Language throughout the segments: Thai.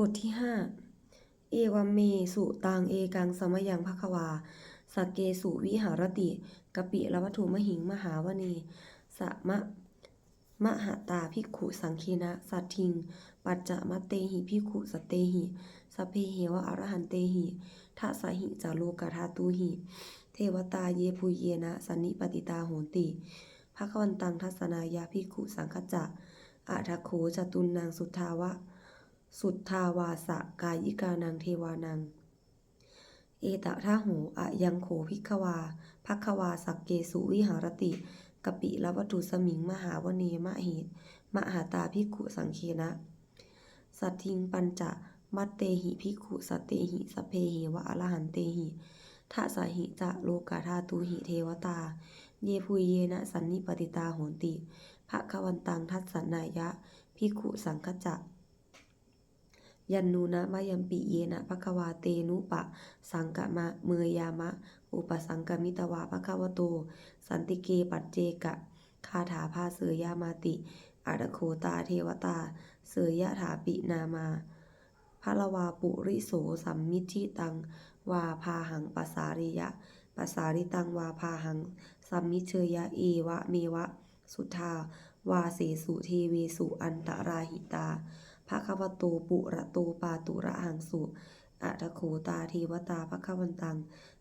บทที่ห้าเอวัมเมสุตังเอกังสมยังภควาสเกสุวิหารติกปิละวัตถุมหิงมหาวณีสะมะมหาตาภิกขุสังคีนะสัตทิง ปัจจะมัตเตหิภิกขุสเตหิสเพเหวะอรหันเตหิทัสสหิจาโลกธาตุหิ เทวตาเยภูเยนะสันนิปติตาโหติภควันตังทัศนายาภิกขุสังคจะอาทโขจตุนนางสุทาวะ สุทธาวาสะกายิกานังเทวานัง เอตะท่าโหอะยังโขภิกวาภักวาสักเกสุวิหารติกปิละวัตถุสมิงมหาวเนมะเหตมหาตาภิกุสังเคนะ สัตทิงปัญจะมัตเตหิภิกุสัตเตหิสพเพหิวะอรหันเตหิทัสสหิจะโลกาธาตุหิเทวตา เยพุยเยนะสันนิปติตาโหนติภะคะวันตังทัสสนายะภิกุสังคจะ ยันนูนะมายัมปิเยนะภควาเตนุปะ สังกะมะเมยามะ อุปสังกมิตวาภควโต สันติเกปัจเจกะ คาถาภาเสยยามาติอาดโคตาเทวตา เสยยะถาปินามาพะลวาปุริโสสัมมิทิตัง วาพาหังปสาริยะปสาริตังวาพาหัง สัมมิเชยะเอวะเมวะ สุทธาวาเสสุเทเวสุอันตราหิตา ภะควะโตปุระโตปาตุระหังสุอะทะโขตาเทวตาภะควันตัง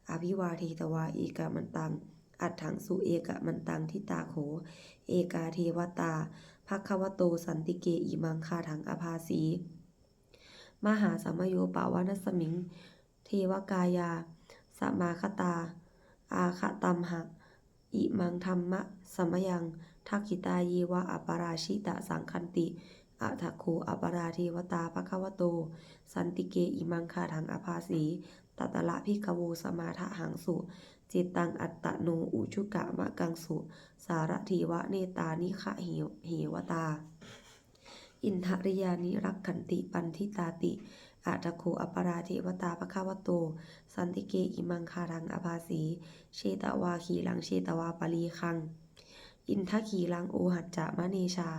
อภิวาเทตวาเอกมันตัง อัฏฐังสุเอกมันตังทิตาโข เอกาเทวตาภะควโตสันติเกอิมังคาถังอภาสี มหาสัมมโยปาวานสมิง เทวกายา สมาคตา อาคตัมหะ อิมังธรรมะสมยังทักขิตาเยวะอปราชิตะสังคันติ อะทะโคอปราเทวตาภควโต สันติเกอิมังคาถังอภาสีตัตละพิกโวสมาทะหังสุจิตตังอัตตโนอุชุกะมะกังสุ สารทีวะเนตานิคะเหวเหวตา อินทริยานิรักขันติปันทิตาติอาตโคอปราเทวตาภควโต สันติเกอิมังคารังอภาสี เชตวาขีลังเชตวาปลีคัง อินทขีลังโอหัจจะมะเนชา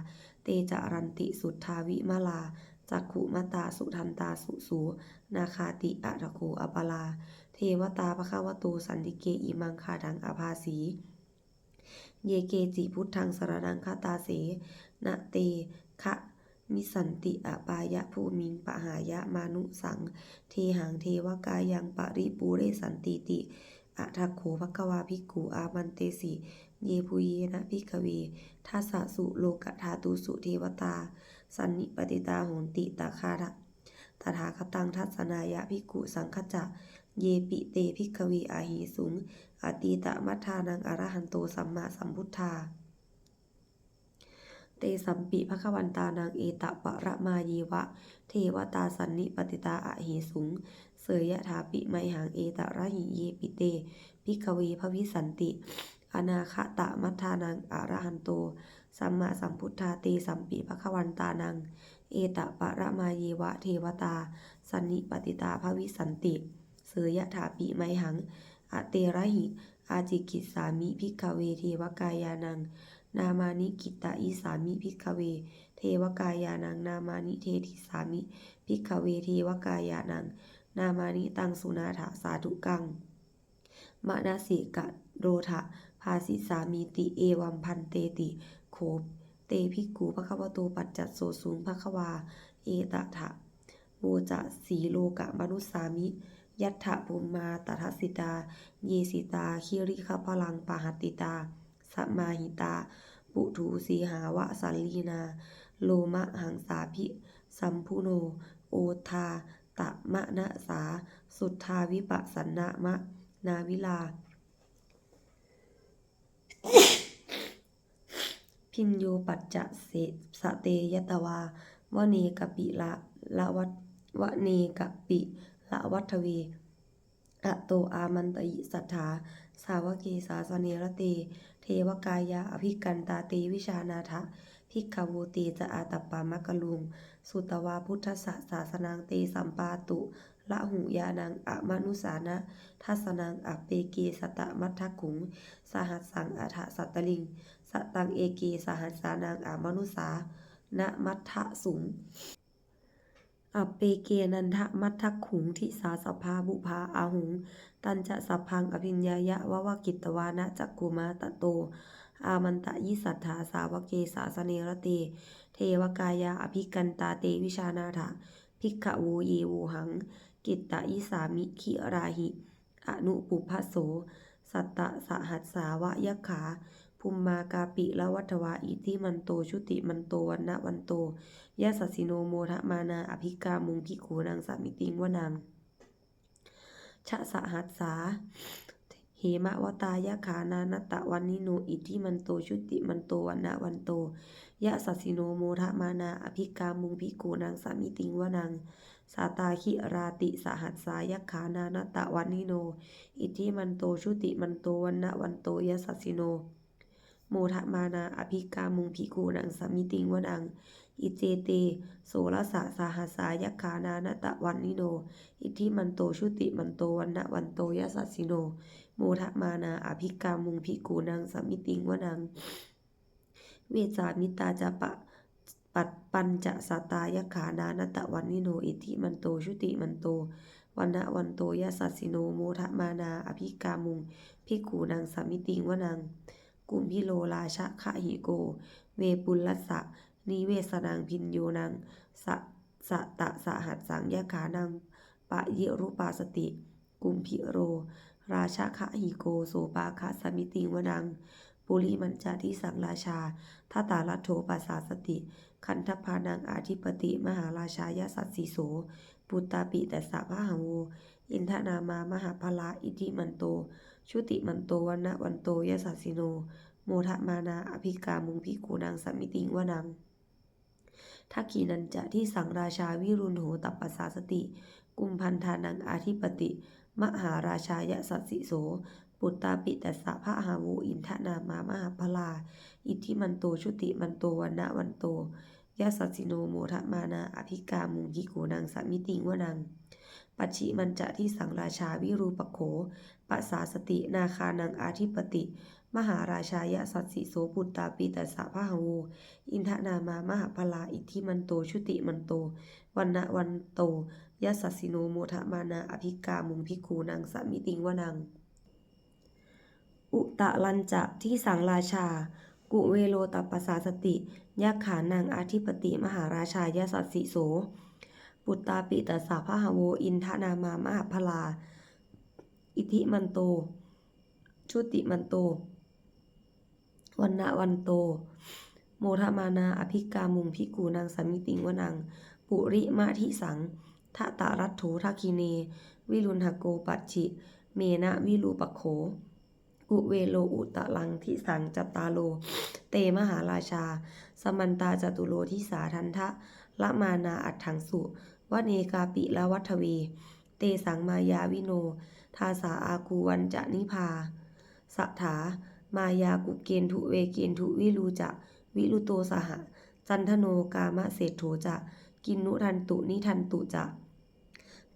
เตจารันติสุทธาวิมาลาจักขุมตาสุทันตาสุสูนาคาติอะตะโคอปลา เทวตาภควโตสันติเกอิมังคารังอภาสีเยเกจิพุทธังสรนังคาตาเสนะเตคะมิสันติอปายะภูมิงปะหายะมานุสัง เทหังเทวกายังปริปูเรสันติติอะทัโขภควาภิกขุอามันเตสิ เยพุเยนะพิกเวทัสสะสุโลกธาตุสุเทวตา สันนิปติตาโหนติตาคาระตถาคตังทัศนายะภิกุสังคจะ เยปิเตภิกวีอาหิสุงอตีตะมัทานังอรหันโตสัมมาสัมพุทธา เตสัมปิภควันตานางเอตะปะระมาเยวะ เทวตาสันนิปติตาอะเหสุง เสยยะถาปิไมหังเอตะระหิเยปิเตภิกวีพระวิสันติ อนาคตะมัทานังอรหันโต สัมมาสัมพุทธาเตสัมปิภควันตานัง เอตะปะระมายวะเทวตา สันนิปติตาพระวิสันติ เสยยะถาปิไมหัง อเตระหิ อาจิกิสามิพิกเวเทวกายานัง นามานิกิตาอิสามิพิกเว เทวกายานัง นามานิเทธิสามิพิกเวเทวกายานัง นามานิตังสุนาถาสาธุกังมะนาสิกะโรทะ ภาสิสามีติเอวัมพันเตติโคเตภิกขุภควโตปัจจัตโสสูงภควา เอตถะโวจะสีโลกะมนุสสามิ ยัตถะภูมมาตถสิตา เยสิตา คิริคพลังปหัตติตาสมาหิตา ปุถูสีหาวะสันลีนา โลมะหังสาพิสัมพุโน โอทาตะมะนะสา สุทธาวิปัสสนะมะ นาวิลา พินโยปัจจะเสสะเตยตวาวเนกปิละละวัตวเนกปิละวัตเวอะโตอามันตยิสัทธาสาวเกสาสเนรเต เทวกายาอภิกันตาเตวิชานาทะพิกขวูเจะอาตัปปามะกะลุง สุตวาพุทธสสาสนังเตสัมปาตุละหุยานังอะมนุสานะทัสนังอัปเปเกสตะมัททกุง สหัสสังอัฏฐสัตตลิง สตังเอเกสหัสสานังอะมนุสานะมัททะสุงอัปเปเกนันทะมัททักขุงทิสาสภาบุภาอาหุง ตันจะสัพพังอภิญญายะวะวะกิตตวานะจักกุมาตะโต อามันตะยิสัทธาสาวเกสาสเนระเต เทวกายาอภิกันตาเตวิชานาถาภิกขวูเยวูหัง กิตตะยิสามิขิราหิ อนุปุพโส สัตตะสหัสสาวะยักขา ภูมมากาปิละวัฏวาอิทิมันโตชุติมันโตวันนะวันโตยะสัสสิโนโมทะมานาอภิกามุงพิขูนางสามิติงวนังชะสะหัสสาเหมะวตายะขานานตะวันนิโนอิทิมันโตชุติมันโตวันนะวันโตยะสัสสิโนโมทะมานาอภิกามุงพิโกนางสามิติงวนังสาตาคิราติสหัสสายะขานานตะวันนิโน อิทิมันโตชุติมันโตวันนะวันโตยะสัสสิโน โมทะมานาอภิกามุงพิโกนางสามิติงวนัง อิเจเตโสรสะสาหัสายะขานานตะวันนิโน อิทิมันโตชุติมันโตวันนะวันโตยะสัสสิโน โมทะมานาอภิกามุงพิกูนางสามิติงวนัง เวจามิตาจะปะปัดปัญจะสตายขานานตะวันนิโน อิทิมันโตชุติมันโตวันนะวันโตยะสัสสิโน โมทะมานาอภิกามุงพิกูนางสามิติงวนัง กุมพิโลราชะคะหิโก เวปุลัสสะนิเวสนังพินโยนังสะสะตะสหัสสังยะขานังปะเยรุปาสติ กุมพิโร ราชาคะหิโกโสปาคะสมิติวนังปุริมันจาทิสังราชาทัตาลัทโธปัสสาสติ คันทพานังอาธิปติ มหาราชายสัสสิโส ปุตตาปิแต่สะพะหังโวอินทนามา มหาพลาอิทิมันโต ชุติมันโตวันนะวันโตยสัสสิโน โมทะมานาอภิกามุงพิกูนางสัมมิติงวนังทักขีนันจะที่สังราชาวิรุณโหตับปปสสาสติ กุมพันธานังอาธิปติ มหาราชายสัสสิโส ปุตตาปิตัสสะพระหาวูอินทนามามหาพลา อิทธิมันโตชุติมันโตวันนะวันโตยะสัสสิโนโมทะมานาอภิกามุงกิโกนังสัมิติงวนัง ปัจฉิมันจะที่สังราชาวิรูปโขปัสสาสติ นาคานังอาธิปติ มหาราชายสัสสิโสปุตตาปิตัสสะพะหวูอินทนามามหาพลาอิทธิมันโตชุติมันโตวันนะวันโตยะสัสสิโนโมทะมานาอภิกามุงพิคูนางสมิติงวนัง อุตะลันจะที่สังราชา กุเวโลตัปปสาสติยักขานางอาธิปติ มหาราชายสัสสิโส ปุตตาปิตสสะพหาโว อินทนามามหาพลา อิทธิมันโต ชุติมันโต วันนะวันโต โมทมานา อภิกามุงพิกูนางสามิติงวนัง ปุริมาทิสังทะตารัตโถทักคิเน วิรุณหโกปัจฉิ เมนะวิรูปโขอุเวโลอุตะลังทิสังจัตตาโล เตมหาราชา สมันตาจตุโลทิสาทันทะละมานาอัฏฐังสุ วเนกาปิละวัฏเว เตสังมายาวิโน ทาสาอาคูวันจะนิพาสถามายากุเกณทุเวเกณทุวิรูจะวิรุโตสหะจันทโนกามะเศรษโถจะกินนุทันตุนิทันตุจะ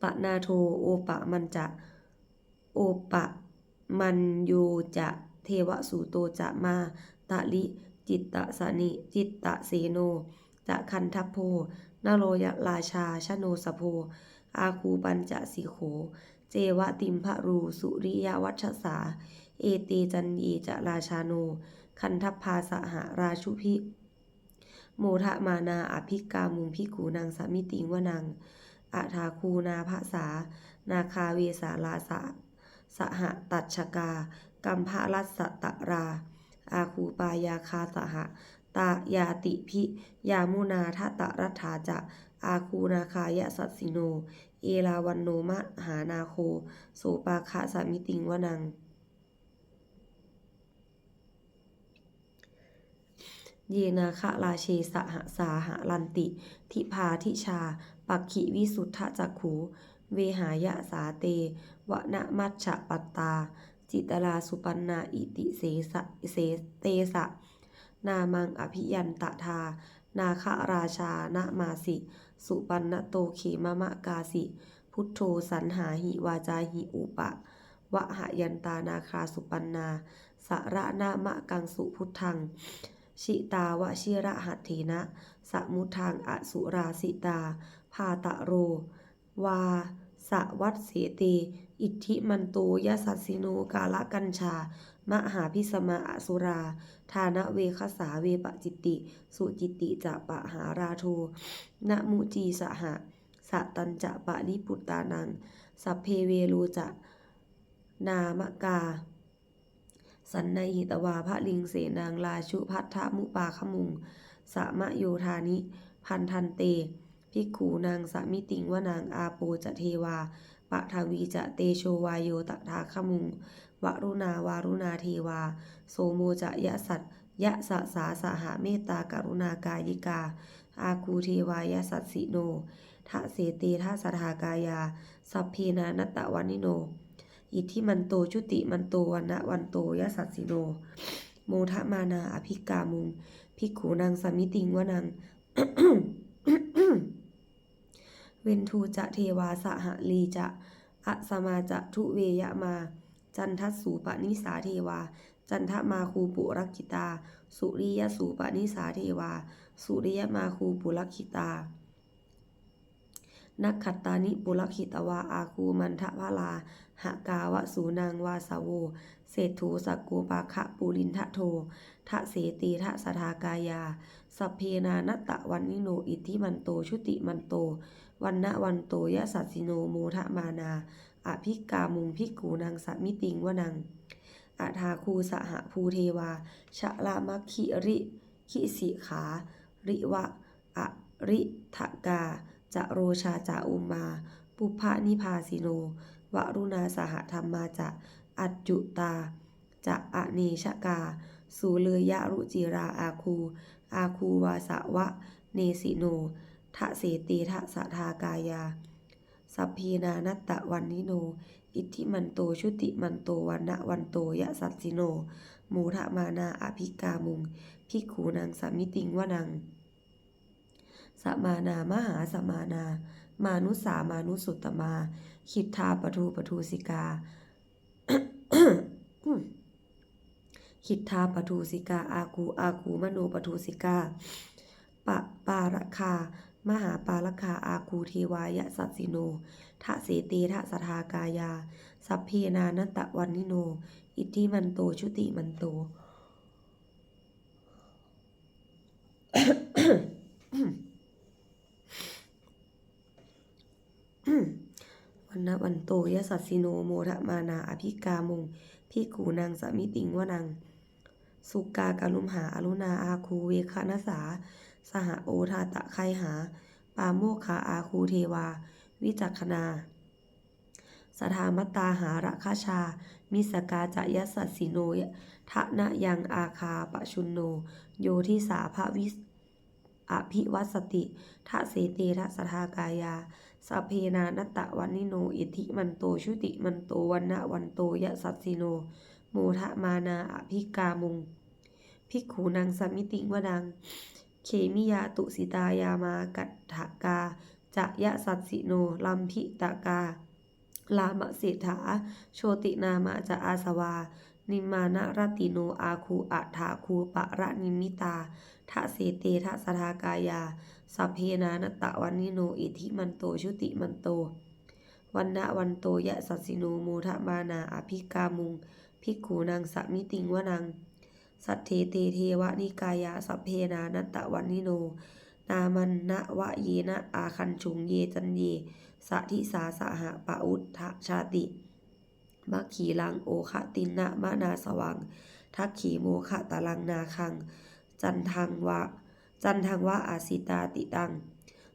ปะนาโทโอปะมันจะโอปะมันโยจะเทวสุโตจะมาตะลิจิตตะสนิจิตตะเสโนจะคันทัพโพ นโรยราชาชโนสโพ อาคูปัญจะสิโข เจวะติมพะรู สุริยวัชสา เอเตจันเยจะราชาโน คันทัพพาสหราชุพิ โมทะมานาอภิกามุงพิกูนางสามิติงวนังอาทาคูนาภาษา นาคาเวสาลาสะสหตัชกา กัมภะรัสสตรา อาคูปายาคาสห ตายาติพิยามุนาทะตะรัฐาจะอาคูนาคายะสัสสิโน เอลาวันโนมะหานาโค โสปาคะสามิติงวนัง เยนาคะราเชสหสาหลันติ ทิพาทิชา ปักขิวิสุทธจักขู เวหายะสาเต วนะมัชฉะปัตตา จิตราสุปันนาอิติเสสะเสเตสะ นามังอภิยันตทา นาคราชานะมาสิ สุปันนโตเขมะมะกาสิ พุทโธสันหาหิวาจาหิอุปะวะหยันตานาคาสุปันนา สระนามะกังสุพุทธัง ชิตาวชิระหัตถีนะสมุทังอสุราสิตา พาตะโร วาสวัตเสเตอิทธิมันโตยสัสสิโนกาละกัญชา มหาพิสมาอสุรา ทานเวคสาเวปจิติ สุจิติจะปะหาราโทนะมุจีสหะสะตันจะปะริปุตตานัง สัพเพเวโลจะ นามกา สันในหิตวาพระลิงเสนางราชุพัทธมุปาขมุง สะมะโยธานิ พันทันเตภิกขูนางสามิติงว่านางอาโปจะเทวาปะทวีจะเตโชวายโยตถาขมุง วรุณาวารุณาเทวา โสโมจะยะสัตยะสะสาสหาเมตตากรุณากายิกา อาคูเทวายะสัตสิโนทะเสเตทะสทากายา สัพเพนานตตะวันิโน อิทธิมันโตชุติมันโตวันนะวันโตยะสัสสิโน โมทะมานาอภิกามุงภิกขูนางสมิติงวนัง เวนทูจะเทวาสหลีจะอะสมาจะทุเวยะมา จันทัสูปนิสาเทวา จันทมาคูปุรักขิตา สุริยสูปนิสาเทวา สุริยมาคูปุรักขิตา นักขัตตานิปุรคิตวาอาคูมันทะพลาหกาวะสูนางวาสาวเศรษฐูสักโกปาคะปูลินทะโททะเสตีทะสทากายา สัพเพนานตะวันนิโนอิทธิมันโตชุติมันโต วันนะวันโตยะสัสสิโนโมทะมานา อภิกามุงพิกูนางสมิติงวนังอาทาคูสหภูเทวา ชะลามัคคิริคิสิขา ริวะอริทกา จะโรชาจะอุมา ปุพพะนิพาสิโน วรุณาสหธรรมาจะอัจจุตา จะอเนชกา สูเลยยะรุจิราอาคู อาคูวาสะวะ เนสิโนทะเสเตทะสะทากายา สัพพีนานัตตะวันนิโน อิทธิมันโตชุติมันโตวันนะวันโตยะสัสสิโน มูทะมานาอภิกามุงพิกขูนางสามิติงวนังสมานามหาสมานา มานุสามานุสุตตมาคิดทาปทูปทูสิกาคิดทาปทูสิกา อาคูอาคูมโนปทูสิกาปะปาระคา มหาปาลคาอาคูเทวายะสัสสิโนทะเสเตทะสทากายา สัพเพนานตะวันนิโน อิทธิมันโตชุติมันโต วันนะวันโตยะสัสสิโนโมทะมานาอภิกามงพิกูนางสมิติงวนัง สุกากาลุมหาอรุณาอาคูเวคณสา สหโอทาตะไคหา ปาโมคาอาคูเทวา วิจักขณาสทามตตาหาระคาชา มิสกาจะยสัสสิโนยทะนะยังอาคาปะชุนโน โยทิสาภวิอภิวัสติทะเสเตทะสทากายาสัพเพนานตะวันนิโน อิทิมันโต ชุติมันโตวันนะวันโตยะสัสสิโน โมทะมานาอภิกามุง ภิกขูนางสมิติวดัง เคมิยาตุสิตายามากัตถกาจะยะสัสสิโนลัมพิตากา ลามะเศรษฐาโชตินามาจะอาสวา นิมานะรติโนอาคูอัฐาคูปะระนิมิตาทะเสเตทะสทากายา สัพเพนานตะวันนิโนอิทิมันโตชุติมันโต วันนะวันโตยะสัสสิโนโมทะมานาอภิกามุง ภิกขูนางสมิติงวนัง สัทเทเตเทวนิกายาสัพเพนานัตตะวันนิโน นามันนะวะเยนะอาคันชุงเยจันเยสะทิสาสหะปะอุทธชาติมัคขีลังโอคะตินนะมะนาสวัง ทักขีโมคะตะลังนาคัง จันทังวะ จันทังวะอาสิตาติตัง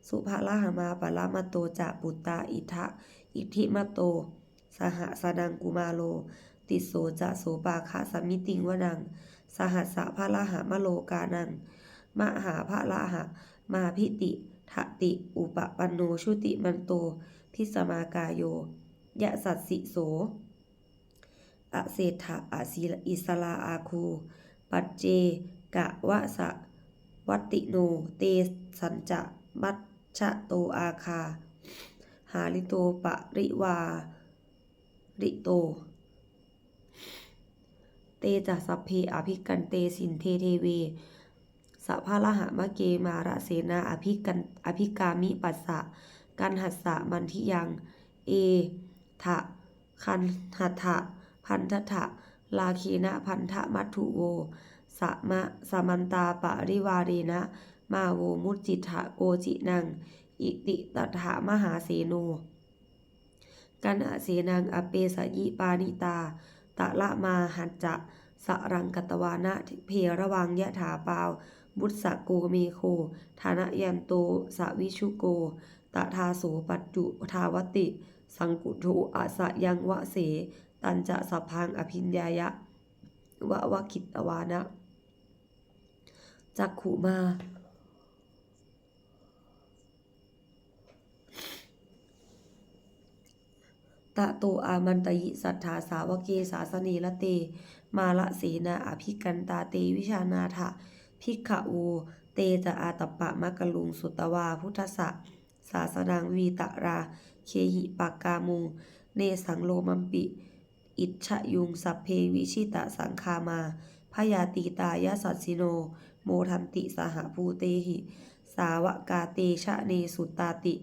สุภาละหามาปะละมะโตจะปุตตาอิทะอิทธิมะโต สหสนังกุมาโล ติโสจะโสปาคะสมิติงวนัง สหัสสะพระละหามโลกานังมหาพระละหะ มาพิติทะติ อุปปันโนชุติมันโต พิสมากายโย ยะสัสสิโสอเศรษฐะอศิอิสลาอาคู ปัจเจกะวะสะวัติโน เตสัญจะมัชชะโตอาคา หาลิโตปะริวา ริโต จะสัพเพอภิกันเตสินเทเทเวสัพพะละหะมะเกมาระเสนาอภิกันอภิกามิปัสสะกันหัสสะมันทิยัง เอทะคันหัตถะพันทะลาคีนะพันธมัตถุโวสะมะสมันตาปะริวาเรนะ มาโวมุจจิทะโกจินัง อิติตถามหาเสโนกันอาเสนังอเปสยิปานิตา ตะละมาหัจจะสรังกตวานะเพระวังยะถาปาว บุตสะโกเมโค ธานะยันโตสวิชุโก ตทาโสปัจจุทาวติ สังกุโทอาสะยังวะเส ตันจะสัพพังอภิญญายะวะวะคิตวานะจักขุมา ตะโตอามันตยิสัทธาสาวเกสาสเนละเต มาละเสนาอภิกันตาเตวิชานาถะพิกขะโวเตจะอาตปะมะกะลุงสุตวาพุทธสะศาสนังวีตะรา เคหิปากกามุง เนสังโลมัมปิ อิจฉยุงสัพเพวิชิตะสังคามาพยาตีตายาสัสสิโน โมทันติสหภูเตหิ สาวกาเตชะเนสุตตาติ